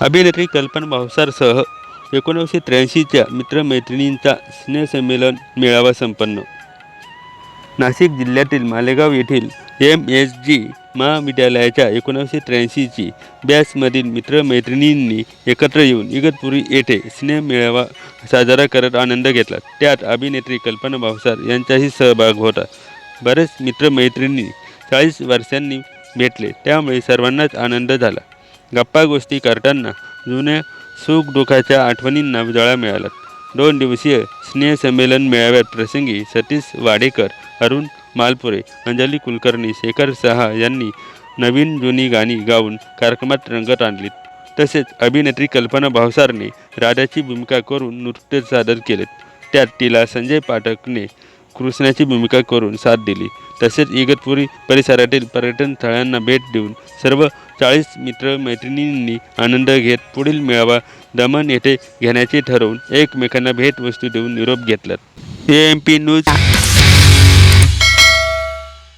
अभिनेत्री कल्पना भावसारसह एकोणीसशे त्र्याऐंशीच्या मित्रमैत्रिणींचा स्नेहसंमेलन मेळावा संपन्न. नाशिक जिल्ह्यातील मालेगाव येथील एम एस जी महाविद्यालयाच्या एकोणीसशे त्र्याऐंशीची बॅचमधील मित्रमैत्रिणींनी एकत्र येऊन इगतपुरी येथे स्नेह मेळावा साजरा करत आनंद घेतला. त्यात अभिनेत्री कल्पना भावसार यांचाही सहभाग होता. बरेच मित्रमैत्रिणी चाळीस वर्षांनी भेटले. त्यामुळे सर्वांनाच आनंद झाला. गप्पा गोष्टी करताना जुन्या सुखदुःखाच्या आठवणींना जळा मिळाला दोन दिवसीय स्नेहसंमेलन मेळाव्यात प्रसंगी सतीश वाडेकर अरुण मालपुरे अंजली कुलकर्णी शेखर शहा यांनी नवीन जुनी गाणी गाऊन कार्यक्रमात रंगत आणली तसेच अभिनेत्री कल्पना भावसारने राधाची भूमिका करून नृत्य सादर केले त्यात तिला संजय पाठकने कृष्णाची भूमिका करून साथ दिली. तसेच इगतपुरी परिसरातील पर्यटन स्थळांना भेट देऊन सर्व चाळीस मित्र मैत्रिणींनी आनंद घेत पुढील मेळावा दमन येथे घेण्याचे ठरवून एकमेकांना भेटवस्तू देऊन निरोप घेतला ए एम पी न्यूज.